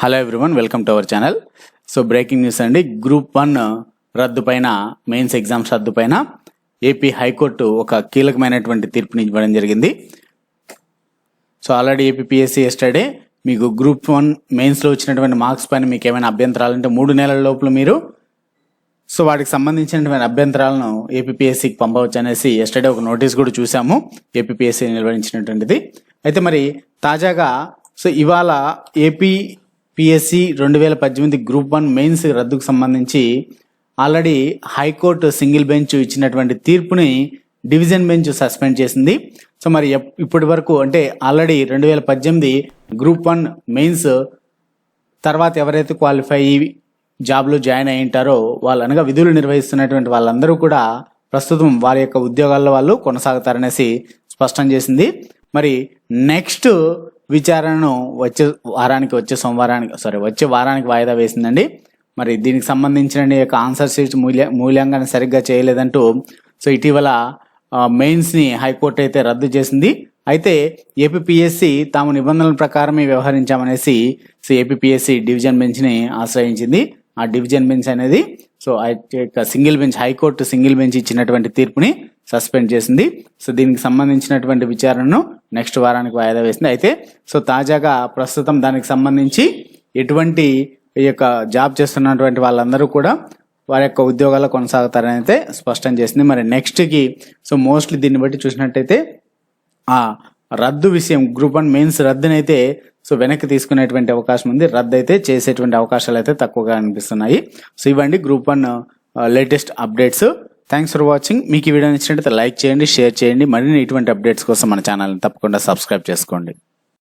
Hello everyone welcome to our channel so breaking news అండి. Group one రద్దు పైన mains exams రద్దు పైన ఏపీ హైకోర్టు ఒక కీలకమైనటువంటి తీర్పుని ఇవ్వడం జరిగింది. సో ఆల్రెడీ ఏపీఎస్సీ ఎస్టర్డే మీకు గ్రూప్ వన్ మెయిన్స్లో వచ్చినటువంటి మార్క్స్ పైన మీకు ఏమైనా అభ్యంతరాలు ఉంటే మూడు నెలల లోపల మీరు సో వాటికి సంబంధించినటువంటి అభ్యంతరాలను ఏపీఎస్సికి పంపవచ్చు అనేసి ఎస్టర్డే ఒక నోటీస్ కూడా చూసాము. ఏపీఎస్సి నిర్వహించినటువంటిది అయితే మరి తాజాగా సో ఇవాళ ఏపీ పిఎస్సి రెండు వేల పద్దెనిమిది గ్రూప్ వన్ మెయిన్స్ రద్దుకు సంబంధించి ఆల్రెడీ హైకోర్టు సింగిల్ బెంచ్ ఇచ్చినటువంటి తీర్పుని డివిజన్ బెంచ్ సస్పెండ్ చేసింది. సో మరి ఎప్- ఇప్పటి వరకు అంటే ఆల్రెడీ రెండు వేల పద్దెనిమిది గ్రూప్ వన్ మెయిన్స్ తర్వాత ఎవరైతే క్వాలిఫై అయ్యి జాబ్లో జాయిన్ అయి ఉంటారో వాళ్ళు అనగా విధులు నిర్వహిస్తున్నటువంటి వాళ్ళందరూ కూడా ప్రస్తుతం వారి యొక్క ఉద్యోగాల్లో వాళ్ళు కొనసాగుతారనేసి స్పష్టం చేసింది. మరి నెక్స్ట్ విచారణను వచ్చే వారానికి వచ్చే సోమవారానికి సారీ వచ్చే వారానికి వాయిదా వేసిందండి. మరి దీనికి సంబంధించిన యొక్క ఆన్సర్ షీట్ మూల్య మూల్యాంకనం సరిగ్గా చేయలేదంటూ సో ఇటీవల మెయిన్స్ని హైకోర్టు అయితే రద్దు చేసింది. అయితే ఏపీపీఎస్సి తాము నిబంధనల ప్రకారమే వ్యవహరించామనేసి సో ఏపీపీఎస్సి డివిజన్ బెంచ్ని ఆశ్రయించింది. ఆ డివిజన్ బెంచ్ అనేది సో ఆ single bench high court single bench ఇచ్చినటువంటి తీర్పుని సస్పెండ్ చేసింది. సో దీనికి సంబంధించినటువంటి విచారణను నెక్స్ట్ వారానికి వాయిదా వేసింది. అయితే సో తాజాగా ప్రస్తుతం దానికి సంబంధించి ఎటువంటి ఈ యొక్క జాబ్ చేస్తున్నటువంటి వాళ్ళందరూ కూడా వారి యొక్క ఉద్యోగాలు కొనసాగుతారని అయితే స్పష్టం చేసింది. మరి నెక్స్ట్కి సో మోస్ట్లీ దీన్ని బట్టి చూసినట్టయితే ఆ రద్దు విషయం గ్రూప్ వన్ మెయిన్స్ రద్దునైతే సో వెనక్కి తీసుకునేటువంటి అవకాశం ఉంది. రద్దు అయితే చేసేటువంటి అవకాశాలు అయితే తక్కువగా అనిపిస్తున్నాయి. సో ఇవ్వండి group one latest updates. Thanks for watching మీకు ఈ వీడియో నచ్చినట్లయితే లైక్ చేయండి షేర్ చేయండి. మరిన్ని ఇటువంటి అప్డేట్స్ కోసం మన ఛానల్ని తప్పకుండా సబ్స్క్రైబ్ చేసుకోండి.